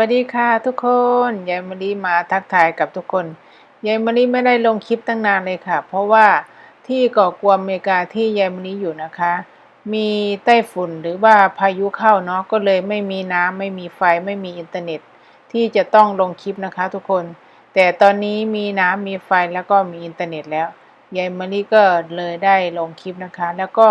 สวัสดีค่ะทุกคนยายมะลิมาทักทายกับทุกคนยายมะลิไม่ได้ลงคลิปตั้งนานเลยค่ะ เพราะว่าที่เกาะกวมอเมริกาที่ยายมะลิอยู่นะคะ มีไต้ฝุ่นหรือว่าพายุเข้าเนาะก็เลยไม่มีน้ำไม่มีไฟไม่มีอินเทอร์เน็ต ที่จะต้องลงคลิปนะคะทุกคน แต่ตอนนี้มีน้ำมีไฟแล้วก็มีอินเทอร์เน็ตแล้ว ยายมะลิก็เลยได้ลงคลิปนะคะ แล้วก็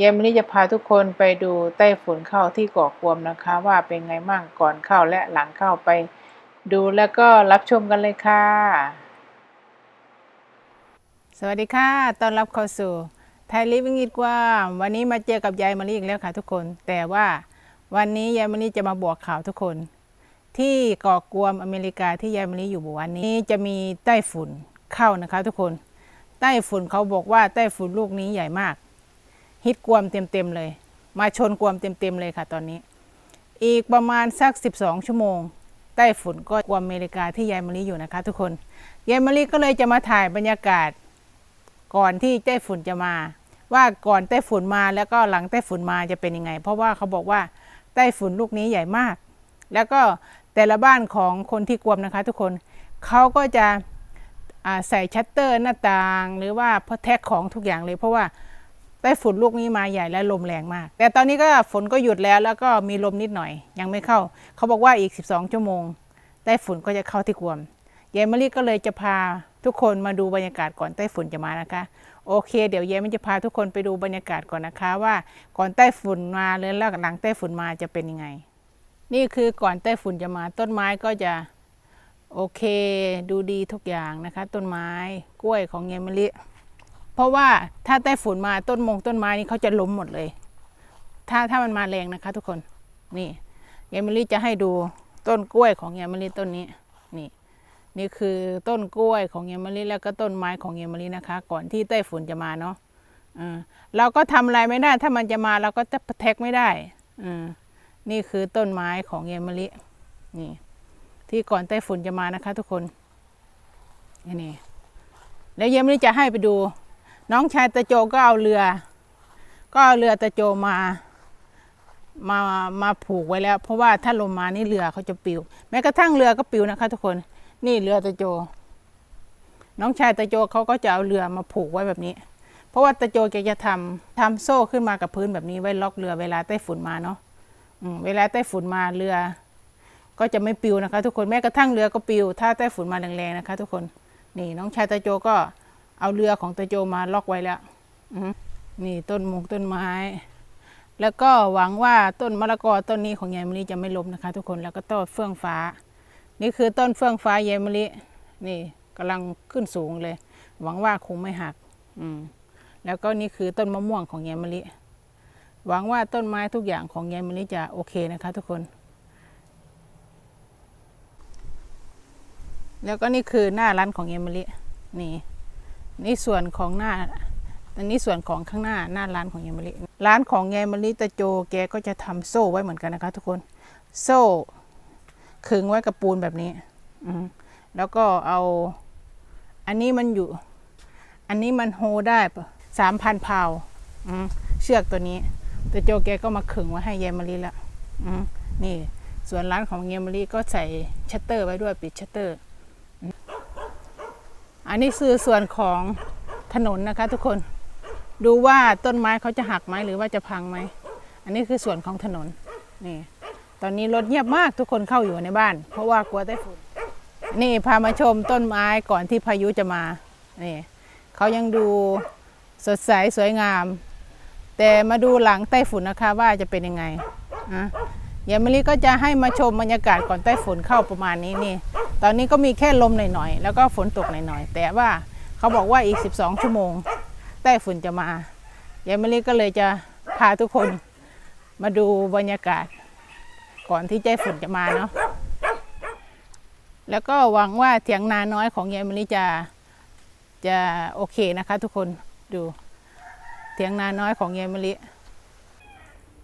ยายมะลิจะพาทุกคนไปดูไต้ฝุ่นเข้าที่เกาะกวมนะคะ ว่าเป็นไงมั่งก่อนเข้าและหลังเข้าไป ดูแล้วก็รับชมกันเลยค่ะ สวัสดีค่ะต้อนรับเข้าสู่ไทยลิฟวิ่งอีกว่าวันนี้มาเจอกับยายมะลิอีกแล้วค่ะทุกคน แต่ว่าวันนี้ยายมะลิจะมาบอกข่าวทุกคน ที่เกาะกวมอเมริกาที่ยายมะลิอยู่วันนี้จะมีไต้ฝุ่นเข้านะคะทุกคน ต้ฝุ่นเขาบอกว่าไต้ฝุ่นลูกนี้ใหญ่มาก ฮิตกวมเต็มๆเลย มาชนกวมเต็มๆเลยค่ะตอนนี้ อีกประมาณสัก 12 ชั่วโมง ไต้ฝุ่นก็กวมอเมริกาที่ยายมะลิอยู่นะคะ ทุกคนยายมะลิก็เลยจะมาถ่ายบรรยากาศ ก่อนที่ไต้ฝุ่นจะมา ว่าก่อนไต้ฝุ่นมาแล้วก็หลังไต้ฝุ่นมาจะเป็นยังไง เพราะว่าเขาบอกว่าไต้ฝุ่นลูกนี้ใหญ่มาก แล้วก็แต่ละบ้านของคนที่กวมนะคะ ทุกคนเขาก็จะ ใส่ชัตเตอร์หน้าต่าง หรือว่าพแท็กของทุกอย่างเลย เพราะว่าไต้ฝุ่นลูกนี้มาใหญ่และลมแรงมาก แต่ตอนนี้ก็ฝนก็หยุดแล้วแล้วก็มีลมนิดหน่อย ยังไม่เข้า เขาบอกว่าอีก 12 ชั่วโมงไต้ฝุ่นก็จะเข้าที่กวมยายมะลิก็เลยจะพาทุกคนมาดูบรรยากาศก่อนไต้ฝุ่นจะมานะคะโอเค เดี๋ยวเย้มันจะพาทุกคนไปดูบรรยากาศก่อนนะคะ ว่าก่อนไต้ฝุ่นมาเลยแล้วหลังไต้ฝุ่นมาจะเป็นยังไง นี่คือก่อนไต้ฝุ่นจะมาต้นไม้ก็จะ โอเค ดูดีทุกอย่างนะคะ ต้นไม้กล้วยของเยมะลิเพราะว่าถ้าไต้ฝุ่นมาต้นมงต้นไม้นี่เขาจะล้มหมดเลย ถ้าถ้ามันมาแรงนะคะ ทุกคนนี่เยมะลิจะให้ดูต้นกล้วยของเยมะลิต้นนี้นี่ นี่คือต้นกล้วยของเยมะลิแล้วก็ต้นไม้ของเยมะลินะคะ ก่อนที่ไต้ฝุ่นจะมาเนาะอ่าเราก็ทำอะไรไม่ได้ ถ้ามันจะมาเราก็จะแท็กไม่ได้อ่านี่คือต้นไม้ของเยายมะลินี่ ที่ก่อนไต้ฝุ่นจะมานะคะ ทุกคนนี่แล้วเยายมะลิจะให้ไปดู น้องชายตะโจก็เอาเรือ ก็เอาเรือตะโจมามามาผูกไว้แล้ว เพราะว่าถ้าลมมานี่เรือเขาจะปิว แม้กระทั่งเรือก็ปิวนะคะ ทุกคนนี่เรือตะโจ น้องชายตะโจเขาก็จะเอาเรือมาผูกไว้แบบนี้ เพราะว่าตะโจแกจะทำทำโซ่ขึ้นมากับพื้นแบบนี้ไว้ล็อกเรือเวลาไต้ฝุ่นมาเนาะเวลาไต้ฝุ่นมาเรือ ก็จะไม่ปิวนะคะ ทุกคนแม้กระทั่งเรือก็ปิว ถ้าไต้ฝุ่นมาแรงๆนะคะ ทุกคนนี่น้องชายตะโจก็เอาเรือของตะโจมาล็อกไว้แล้วอนี่ต้นมงต้นไม้ แล้วก็หวังว่าต้นมะละกอต้นนี้ของยายมะลิจะไม่ล้มนะคะ ทุกคนแล้วก็ต้นเฟื่องฟ้า นี่คือต้นเฟื่องฟ้ายายมะลินี่กำลังขึ้นสูงเลย หวังว่าคงไม่หัก อืมแล้วก็นี่คือต้นมะม่วงของยายมะลิหวังว่าต้นไม้ทุกอย่างของยายมะลิจะโอเคนะคะ ทุกคน แล้วก็นี่คือหน้าร้านของยายมะลินี่นี่ส่วนของหน้าอันนี้ส่วนของข้างหน้าหน้าร้านของยายมะลิร้านของยายมะลิตะโจแกก็จะทำโซ่ไว้เหมือนกันนะคะทุกคนโซ่ขึงไว้กับปูนแบบนี้อืแล้วก็เอาอันนี้มันอยู่ อันนี้มันโฮได้สามพันพาวเชือกตัวนี้ตะโจแกก็มาขึงไว้ให้ยายมะลิละนี่ ส่วนร้านของยายมะลิก็ใส่ชัตเตอร์ไว้ด้วยปิดชัตเตอร์ อันนี้คือส่วนของถนนนะคะทุกคนดูว่าต้นไม้เขาจะหักไหมหรือว่าจะพังไหม อันนี้คือส่วนของถนนนี่ตอนนี้รถเงียบมากทุกคนเข้าอยู่ในบ้าน เพราะว่ากลัวไต้ฝุ่นนี่พามาชมต้นไม้ก่อนที่พายุจะมานี่เขายังดูสดใสสวยงาม แต่มาดูหลังไต้ฝุ่นนะคะว่าจะเป็นยังไงอะ ยายมะลิก็จะให้มาชมบรรยากาศก่อนไต้ฝุ่นเข้าประมาณนี้นี่ ตอนนี้ก็มีแค่ลมหน่อยๆ แล้วก็ฝนตกหน่อยๆ แต่ว่าเขาบอกว่าอีก 12 ชั่วโมงไต้ฝุ่นจะมายายมะลิก็เลยจะพาทุกคนมาดูบรรยากาศ ก่อนที่ไต้ฝุ่นจะมาเนาะ แล้วก็หวังว่าเถียงนาน้อยของยายมะลิจะจะโอเคนะคะ ทุกคนดูเถียงนาน้อยของยายมะลิ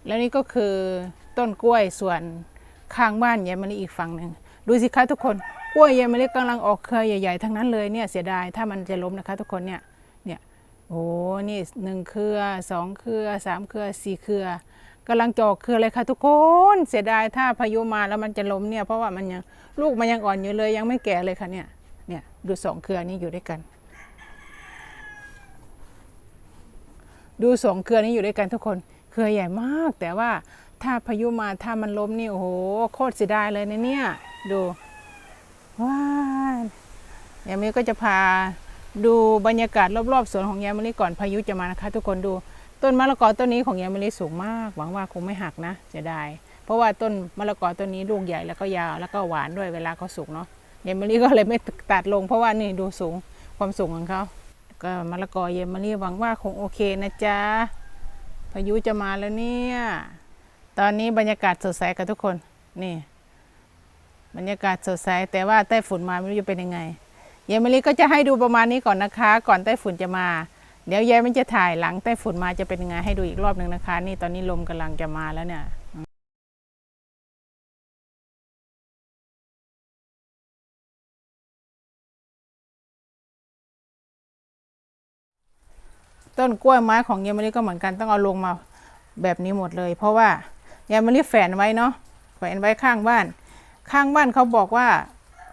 แล้วนี่ก็คือ ต้นกล้วยส่วนข้างบ้านยายมะลิอีกฝั่งหนึ่งดูสิคะทุกคนกล้วยยายมะลิกำลังออกเครือใหญ่ๆทั้งนั้นเลยเนี่ยเสียดายถ้ามันจะล้มนะคะ ทุกคนเนี่ยเนี่ยโอ้นี่หนึ่งเครือสองเครือสามเครือสี่เครือกำลังจะออกเครือเลยค่ะทุกคนเสียดายถ้าพายุมาแล้วมันจะล้มเนี่ยเพราะว่ามันยังลูกมันยังอ่อนอยู่เลยยังไม่แก่เลยค่ะเนี่ยเนี่ยดูสองเครือนี้อยู่ด้วยกัน ดูสองเครือนี้อยู่ด้วยกันทุกคนเครือใหญ่มากแต่ว่า ถ้าพายุมาถ้ามันล้มนี่โอ้โหโคตรเสียดายเลยนะเนี่ยดูว้าวยามิก็จะพาดูบรรยากาศรอบๆสวนของยายมะลิก่อนพายุจะมานะคะ ทุกคนดูต้นมะละกอต้นนี้ของยายมะลิสูงมาก หวังว่าคงไม่หักนะจะได้ เพราะว่าต้นมะละกอต้นนี้ลูกใหญ่แล้วก็ยาวแล้วก็หวานด้วยเวลาเขาสุกเนาะยายมะลิก็เลยไม่ตัดลง เพราะว่านี่ดูสูงความสูงของเขาก็มะละกอยายมะลิหวังว่าคงโอเคนะจ๊ะพายุจะมาแล้วเนี่ย ตอนนี้บรรยากาศสดใสกับทุกคน นี่ บรรยากาศสดใสแต่ว่าใต้ฝุ่นมาไม่รู้จะเป็นยังไงเยมะลิก็จะให้ดูประมาณนี้ก่อนนะคะ ก่อนไต้ฝุ่นจะมา เดี๋ยวยายมันจะถ่ายหลังไต้ฝุ่นมาจะเป็นยังไงให้ดูอีกรอบหนึ่งนะคะ นี่ตอนนี้ลมกำลังจะมาแล้วเนี่ยต้นกล้วยไม้ของยายมะลิก็เหมือนกันต้องเอาลงมาแบบนี้หมดเลย เพราะว่า ยายมะลิแฝนไว้เนาะแฝนไว้ข้างบ้าน ข้างบ้านเขาบอกว่า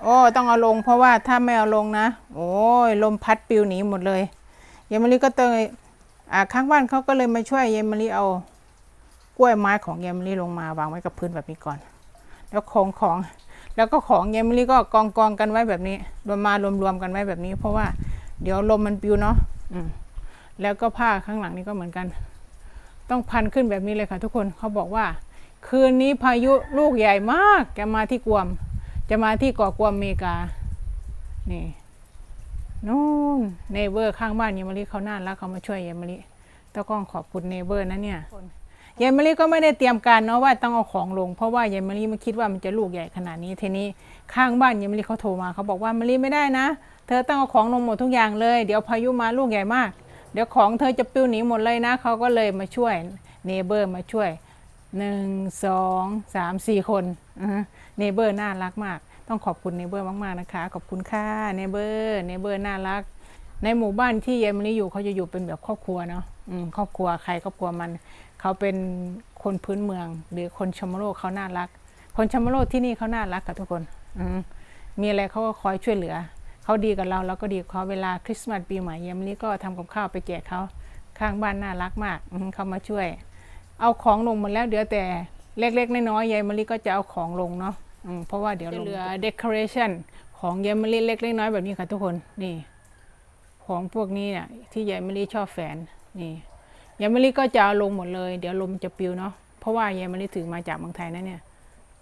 โอ้ต้องเอาลง เพราะว่าถ้าไม่เอาลงนะ โอ้ยลมพัดปิวหนีหมดเลยยายมะลิก็เต้องอ่าข้างบ้านเขาก็เลยมาช่วยยายมะลิเอา กล้วยไม้ของยายมะลิลงมาวางไว้กับพื้นแบบนี้ก่อน แล้วของของ แล้วก็ของยายมะลิก็กองกองกันไว้แบบนี้รวมมารวมรวมกันไว้แบบนี้ เพราะว่าเดี๋ยวลมมันปิวเนาะอืมแล้วก็ผ้าข้างหลังนี่ก็เหมือนกัน ต้องพันขึ้นแบบนี้เลยค่ะทุกคนเขาบอกว่า คืนนี้พายุลูกใหญ่มาก จะมาที่กวม จะมาที่เกาะกวมอเมริกา นี่นู่นเนเบอร์ข้างบ้านยายมะลิเขาน่ารักเขามาช่วยยายมะลิต้องก้องขอบคุณเนเบอร์นะเนี่ยยายมะลิก็ไม่ได้เตรียมการเนาะว่าต้องเอาของลง เพราะว่ายายมะลิไม่คิดว่ามันจะลูกใหญ่ขนาดนี้ทีนี้ข้างบ้านยายมะลิเขาโทรมาเขาบอกว่ามะลิไม่ได้นะ เธอต้องเอาของลงหมดทุกอย่างเลย เดี๋ยวพายุมาลูกใหญ่มาก เดี๋ยวของเธอจะปลิวหนีหมดเลยนะเขาก็เลยมาช่วยเนเบอร์มาช่วย หนึ่งสองสามสี่คนเนเบอร์น่ารักมาก ต้องขอบคุณเนเบอร์มาก ๆ นะคะ ขอบคุณค่ะเนเบอร์เนเบอร์น่ารัก ในหมู่บ้านที่เยมลีอยู่เขาจะอยู่เป็นแบบครอบครัวเนาะครอบครัวใครครอบครัวมัน เขาเป็นคนพื้นเมือง หรือคนชมโลกเขาน่ารัก คนชมโลกที่นี่เขาน่ารักกับทุกคนมีอะไรเขาก็คอยช่วยเหลือ เขาดีกับเราเราก็ดีกับเขาเวลาคริสต์มาสปีใหม่เยมลีก็ทำกับข้าวไปแจกเขาข้างบ้านน่ารักมากเขามาช่วย เอาของลงหมดแล้วเดี๋ยวแต่เล็กๆน้อยๆยายมะลิก็จะเอาของลงเนาะอืมเพราะว่าเดี๋ยวเหลือ decoration ของยายมะลิเล็กๆน้อยๆแบบนี้ค่ะทุกคนนี่ ของพวกนี้เนี่ยที่ยายมะลิชอบแฝนนี่ยายมะลิก็จะเอาลงหมดเลย เดี๋ยวลมจะปลิวเนาะเพราะว่ายายมะลิถือมาจากเมืองไทยนะเนี่ย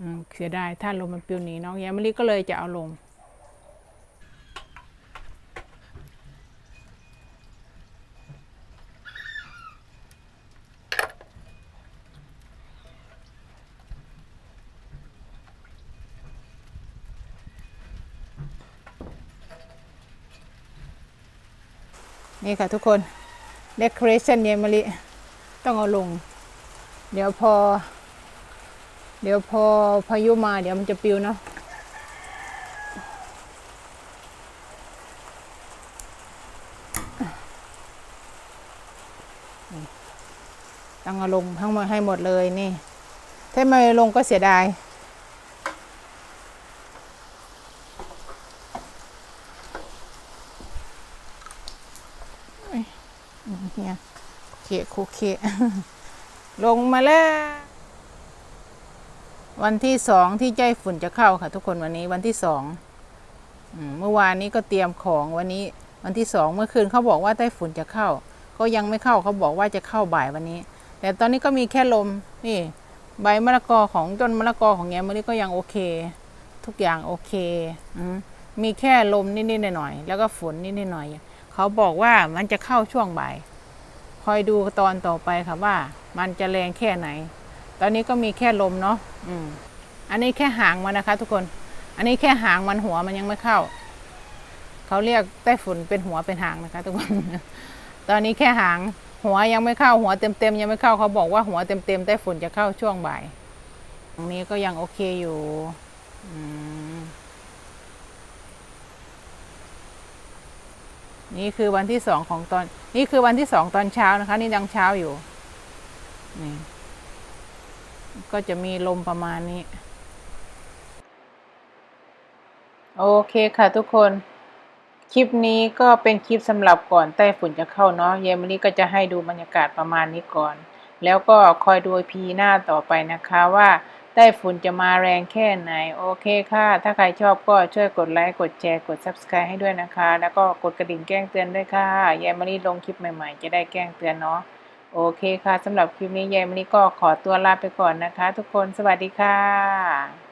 อืมเสียดายถ้าลมมันปลิวหนีเนาะยายมะลิก็เลยจะเอาลง นี่ค่ะทุกคน decoration เยมะลิต้องเอาลง เดี๋ยวพอ เดี๋ยวพอพายุมาเดี๋ยวมันจะปิวเนาะต้องเอาลงทั้งหมดให้หมดเลยนี่ ถ้าไม่ลงก็เสียดาย เนี่ยเคคุเคลงมาแล้ว วันที่สองที่ใจฝุ่นจะเข้าค่ะ ทุกคนวันนี้วันที่สองเมื่อวานนี้ก็เตรียมของวันนี้ วันที่สองเมื่อคืนเขาบอกว่าไต้ฝุ่นจะเข้า ก็ยังไม่เข้าเขาบอกว่าจะเข้าบ่ายวันนี้ แต่ตอนนี้ก็มีแค่ลมนี่ ใบมะละกอของต้นมะละกอของแยมมะลิก็ยังโอเค ทุกอย่างโอเคอมีแค่ลมนิดๆหน่อยๆแล้วก็ฝนนิดๆหน่อยเขาบอกว่ามันจะเข้าช่วงบ่าย อยดูตอนต่อไปค่ะว่า มันจะแรงแค่ไหน ตอนนี้ก็มีแค่ลมเนาะอืมอันนี้แค่หางมันนะคะ ทุกคน อันนี้แค่หางมันหัวมันยังไม่เข้า เขาเรียกไต้ฝุ่นเป็นหัวเป็นหางนะคะ ทุกคน ตอนนี้แค่หางหัวยังไม่เข้าหัวเต็มๆยังไม่เข้าเขาบอกว่าหัวเต็มเต็มๆไต้ฝุ่นจะเข้าช่วงบ่ายตรงนี้ก็ยังโอเคอยู่ อืม นี่คือวันที่สองของตอน นี่คือวันที่สองตอนเช้านะคะ นี่ยังเช้าอยู่ นี่ ก็จะมีลมประมาณนี้ โอเคค่ะทุกคน คลิปนี้ก็เป็นคลิปสำหรับก่อนใต้ฝุ่นจะเข้าเนาะ เยมลี่ก็จะให้ดูบรรยากาศประมาณนี้ก่อน แล้วก็คอยดูพีหน้าต่อไปนะคะว่า ต้ฝุ่นจะมาแรงแค่ไหน โอเคค่ะ ถ้าใครชอบก็ช่วยกดไลค์ กดแชร์ กด Subscribe ให้ด้วยนะคะ แล้วก็กดกระดิ่งแจ้งเตือนด้วยค่ะ ยายมลี่ลงคลิปใหม่ๆ จะได้แจ้งเตือนเนาะ โอเคค่ะสำหรับคลิปนี้ยายมลี่ก็ขอตัวลาไปก่อนนะคะ ทุกคน สวัสดีค่ะ